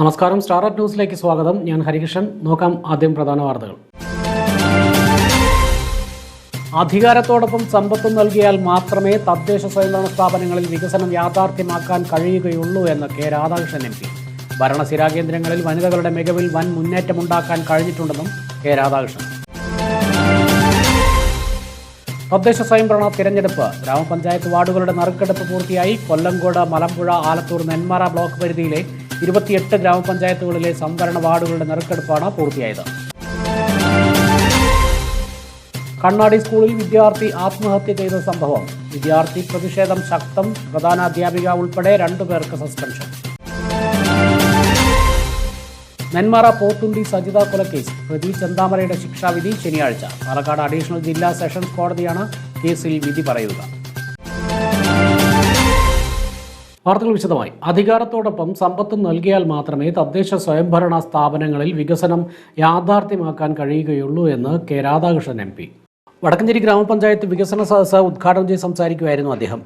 നമസ്കാരം. Star up ന്യൂസിലേക്ക് സ്വാഗതം. ഞാൻ ഹരികൃഷ്ണൻ. നോക്കാം ആദ്യം പ്രധാന വാർത്തകൾ. അധികാരത്തോടൊപ്പം സമ്പത്തും നൽകിയാൽ മാത്രമേ തദ്ദേശ സ്വയംഭരണ സ്ഥാപനങ്ങളിൽ വികസനം യാഥാർത്ഥ്യമാക്കാൻ കഴിയുകയുള്ളൂ എന്ന് കെ രാധാകൃഷ്ണൻ എം പി. ഭരണസിരാ കേന്ദ്രങ്ങളിൽ വനിതകളുടെ മികവിൽ വൻ മുന്നേറ്റമുണ്ടാക്കാൻ കഴിഞ്ഞിട്ടുണ്ടെന്നും കെ രാധാകൃഷ്ണൻ. തദ്ദേശ സ്വയംഭരണ തിരഞ്ഞെടുപ്പ്. ഗ്രാമപഞ്ചായത്ത് വാർഡുകളുടെ നറുക്കെടുപ്പ് പൂർത്തിയായി. കൊല്ലംകോട് മലമ്പുഴ ആലത്തൂർ നെന്മാറ ബ്ലോക്ക് പരിധിയിലെ ഇരുപത്തിയെട്ട് ഗ്രാമപഞ്ചായത്തുകളിലെ സംവരണ വാർഡുകളുടെ നറുക്കെടുപ്പാണ് പൂർത്തിയായത്. കണ്ണാടി സ്കൂളിൽ വിദ്യാർത്ഥി ആത്മഹത്യ ചെയ്ത സംഭവം. വിദ്യാർത്ഥി പ്രതിഷേധം ശക്തം. പ്രധാന അധ്യാപിക ഉൾപ്പെടെ രണ്ടു പേർക്ക് സസ്പെൻഷൻ. നെന്മാറ പോത്തുണ്ടി സജിത കൊലക്കേസ്. പ്രതി ചന്താമരയുടെ ശിക്ഷാവിധി ശനിയാഴ്ച. പാലക്കാട് അഡീഷണൽ ജില്ലാ സെഷൻസ് കോടതിയാണ് കേസിൽ വിധി പറയുക. വാർത്തകൾ വിശദമായി. അധികാരത്തോടൊപ്പം സമ്പത്ത് നൽകിയാൽ മാത്രമേ തദ്ദേശ സ്വയംഭരണ സ്ഥാപനങ്ങളിൽ വികസനം യാഥാർത്ഥ്യമാക്കാൻ കഴിയുകയുള്ളൂ എന്ന് K Radhakrishnan M P. Vadakkanchery ഗ്രാമപഞ്ചായത്ത് വികസന സദസ്സ് ഉദ്ഘാടനം ചെയ്ത് സംസാരിക്കുമായിരുന്നു അദ്ദേഹം.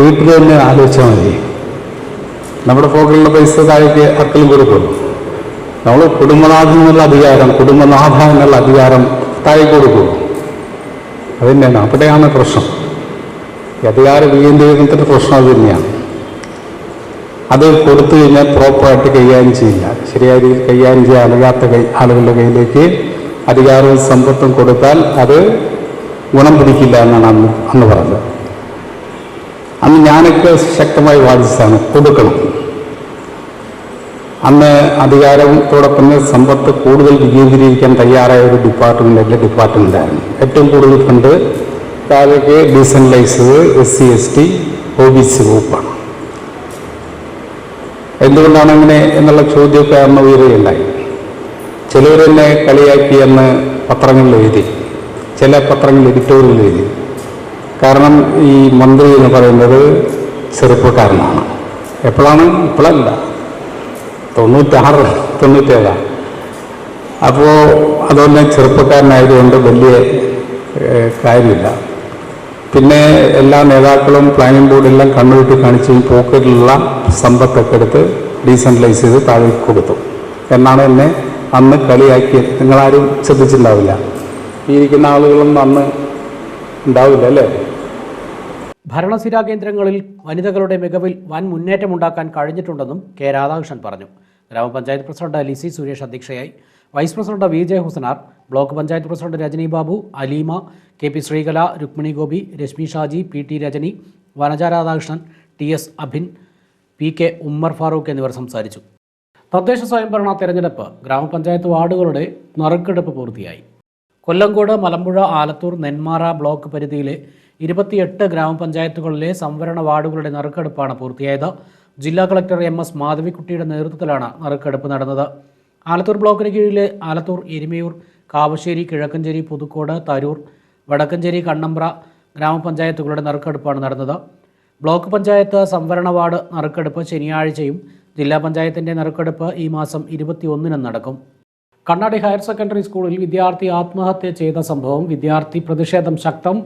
വീട്ടിൽ തന്നെ ആലോചിച്ചാൽ മതി. നമ്മുടെ പോക്കറ്റിലുള്ള പൈസ താഴേക്ക് അക്കലും കൊടുക്കും നമ്മൾ കുടുംബനാഥൻ എന്നുള്ള അധികാരം കുടുംബനാഥ എന്നുള്ള അധികാരം താഴേക്ക് കൊടുക്കും അത് തന്നെയാണ്. അവിടെയാണ് പ്രശ്നം. അധികാര വികേന്ദ്രീകരണത്തിന്റെ പ്രശ്നം അത് തന്നെയാണ്. അത് കൊടുത്തു കഴിഞ്ഞാൽ പ്രോപ്പറായിട്ട് കൈകാര്യം ചെയ്യില്ല. ശരിയായ രീതിയിൽ കൈകാര്യം ചെയ്യാൻ അറിയാത്ത കൈ ആളുകളുടെ കയ്യിലേക്ക് അധികാരവും സമ്പത്തും കൊടുത്താൽ അത് ഗുണം പിടിക്കില്ല എന്നാണ് അന്ന് അന്ന് പറഞ്ഞത്. അന്ന് ഞാനൊക്കെ ശക്തമായി വാദിച്ചതാണ് കൊടുക്കണം. അന്ന് അധികാരത്തോടൊപ്പം സമ്പത്ത് കൂടുതൽ വികേന്ദ്രീകരിക്കാൻ തയ്യാറായ ഒരു ഡിപ്പാർട്ട്മെന്റ് എന്റെ ഡിപ്പാർട്ട്മെന്റായിരുന്നു ഏറ്റവും കൂടുതൽ ഫണ്ട് താഴേക്ക് decentralised S C S T O B C വകുപ്പാണ് എന്തുകൊണ്ടാണ് അങ്ങനെ എന്നുള്ള ചോദ്യമൊക്കെ അന്ന് ഉയരുകയുണ്ടായി. ചിലവരെന്നെ കളിയാക്കി എന്ന് പത്രങ്ങളിൽ എഴുതി ചില പത്രങ്ങൾ എഡിറ്റോറിയൽ എഴുതി. കാരണം ഈ മന്ത്രി എന്ന് പറയുന്നത് ചെറുപ്പക്കാരനാണ്. എപ്പോഴാണ്? ഇപ്പോഴല്ല. തൊണ്ണൂറ്റാറ് തൊണ്ണൂറ്റേഴാണ്. അപ്പോൾ അതുകൊണ്ട് ചെറുപ്പക്കാരനായതുകൊണ്ട് വലിയ കാര്യമില്ല. പിന്നെ എല്ലാ നേതാക്കളും പ്ലാനിംഗ് ബോർഡെല്ലാം കണ്ണുവിട്ട് കാണിച്ച് പോക്കറ്റിലുള്ള സമ്പത്തൊക്കെ എടുത്ത് ഡീസെൻട്രലൈസ് ചെയ്ത് താഴെ കൊടുത്തു. എന്നാണ് എന്നെ അന്ന് കളിയാക്കിയത്. നിങ്ങളാരും ശ്രദ്ധിച്ചിട്ടുണ്ടാവില്ല. ഈ ഇരിക്കുന്ന ആളുകളൊന്നും അന്ന് ഉണ്ടാവില്ല അല്ലേ? ഭരണസിരാ കേന്ദ്രങ്ങളിൽ വനിതകളുടെ മികവിൽ വൻ മുന്നേറ്റമുണ്ടാക്കാൻ കഴിഞ്ഞിട്ടുണ്ടെന്നും കെ രാധാകൃഷ്ണൻ പറഞ്ഞു. ഗ്രാമപഞ്ചായത്ത് പ്രസിഡന്റ് ലിസി സുരേഷ് അധ്യക്ഷയായി. Vice president V J Husanar block panchayat president Rajani Babu Aleema K P Sreekala Rukmini Gopi Reshmi Shaji P T Rajani Vanaja Radhakrishnan T S Abhin P K Ummer Farooq എന്നിവർ സംസാരിച്ചു. തദ്ദേശ സ്വയംഭരണ തെരഞ്ഞെടുപ്പ് ഗ്രാമപഞ്ചായത്ത് വാർഡുകളുടെ നറുക്കെടുപ്പ് പൂർത്തിയായി. കൊല്ലങ്കോട് മലമ്പുഴ ആലത്തൂർ നെന്മാറ ബ്ലോക്ക് പരിധിയിലെ ഇരുപത്തിയെട്ട് ഗ്രാമപഞ്ചായത്തുകളിലെ സംവരണ വാർഡുകളുടെ നറുക്കെടുപ്പാണ് പൂർത്തിയായത്. ജില്ലാ കളക്ടർ എം എസ് മാധവിക്കുട്ടിയുടെ നേതൃത്വത്തിലാണ് നറുക്കെടുപ്പ് നടന്നത്. ആലത്തൂർ ബ്ലോക്കിന് കീഴിലെ ആലത്തൂർ എരുമയൂർ കാവശ്ശേരി കിഴക്കഞ്ചേരി പുതുക്കോട് തരൂർ വടക്കഞ്ചേരി കണ്ണമ്പ്ര ഗ്രാമപഞ്ചായത്തുകളുടെ നറുക്കെടുപ്പാണ് നടന്നത്. ബ്ലോക്ക് പഞ്ചായത്ത് സംവരണ വാർഡ് നറുക്കെടുപ്പ് ശനിയാഴ്ചയും ജില്ലാ പഞ്ചായത്തിന്റെ നറുക്കെടുപ്പ് ഈ മാസം ഇരുപത്തിയൊന്നിനും നടക്കും. കണ്ണാടി ഹയർ സെക്കൻഡറി സ്കൂളിൽ വിദ്യാർത്ഥി ആത്മഹത്യ ചെയ്ത സംഭവം വിദ്യാർത്ഥി പ്രതിഷേധം ശക്തം.